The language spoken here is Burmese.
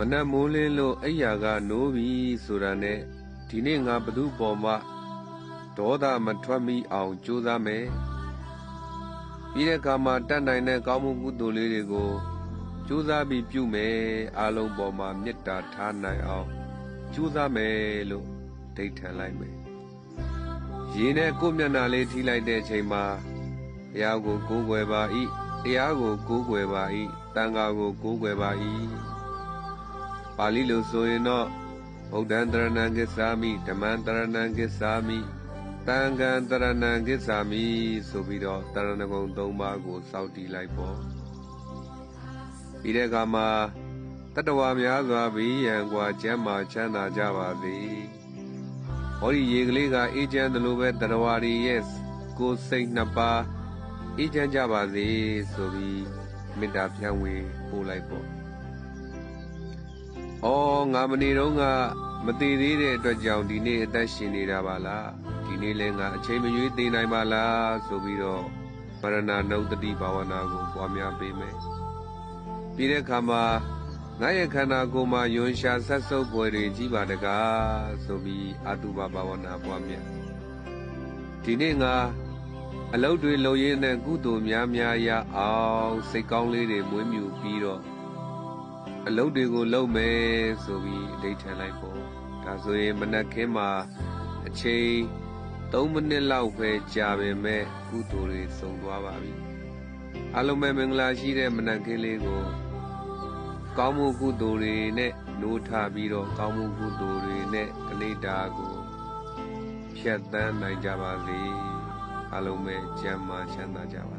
မနက်မိုးလင်းလို့အိယာကနိုးပြီဆိုတာနဲ့ဒီနေ့ငါဘသူပေါ်မှာဒေါသမထွက်မိအောင်ကြိုးစားမယ်ပြီးတဲ့အခါမှာတတ်နိုင်တဲ့ကောင်းမှုကုသိုလ်လေးတွေကိုကြိုးစားပြီးပြုမယ်အားလုံးပေါ်မှာမေတ္တာထားနိုင်အောင်ကြိုးစားမယ်လို့ဒိဋ္ဌံလိုက်မယ်ရေနဲ့ကိုယ်မျက်နှာလေးထိလိုက်တဲ့အချိန်မှာဘုရားကိုကိုးကွယ်ပါ၏တရားကိုကိုးကွယ်ပါ၏တန်ခါကိုကိုးကွယ်ပါ၏ ပါဠိလိုဆိုရင်တော့ဗုဒ္ဓံတရဏံကိစ္ဆာမိဓမ္မံတရဏံကိစ္ဆာမိတန်ခံတရဏံကိစ္ဆာမိဆိုပြီးတော့တရဏဂုံ၃ပါးကိုစောင့်တည်လိုက်ပေါ့ပြီးတဲ့အခါမှာတတဝါများစွာဘေးရန်กว่าကျမ်းမာချမ်းသာကြပါစေဟောဒီရေကလေးကအေးချမ်းတယ်လို့ပဲတတဝါရီရဲ့ကိုယ်စိတ်နှစ်ပါးအေးချမ်းကြပါစေဆိုပြီးမေတ္တာဖြန့်ဝေပို့လိုက်ပေါ့။ အော်ငါမနေတော့ကမသေးသေးတဲ့အတွက်ကြောင့်ဒီနေ့အသက်ရှင်နေတာပါလား။ဒီနေ့လည်းငါအချိန်မရွေးသိနိုင်ပါလားဆိုပြီးတော့ပရဏနုတ္တိဘာဝနာကိုပွားများပေးမယ်။ပြီးတဲ့အခါမှာငါရဲ့ခန္ဓာကိုယ်မှာယွန်ရှာဆက်စုပ်ပွဲတွေကြီးပါတကားဆိုပြီးအတုပဘာဝနာပွားများဒီနေ့ငါအလုတ်တွေလုံရင်းနဲ့ကုသိုလ်များများရအောင်စိတ်ကောင်းလေးတွေမွေးမြူပြီးတော့ အလုတ်တွေကိုလုပ်မယ်ဆိုပြီးအဋိဌာန်လိုက်ပေါ့ဒါဆိုရင်မနက်ခင်းမှာအချိန်3မိနစ်လောက်ပဲကြာပေမဲ့ကုသိုလ်တွေစုံသွားပါပြီအလုံးမဲ့မင်္ဂလာရှိတဲ့မနက်ခင်းလေးကိုကောင်းမှုကုသိုလ်တွေနဲ့နိုးထပြီးတော့ကောင်းမှုကုသိုလ်တွေနဲ့အနိဒာကိုဖြတ်တန်းနိုင်ကြပါစေအလုံးမဲ့ကျမ်းမာချမ်းသာကြပါ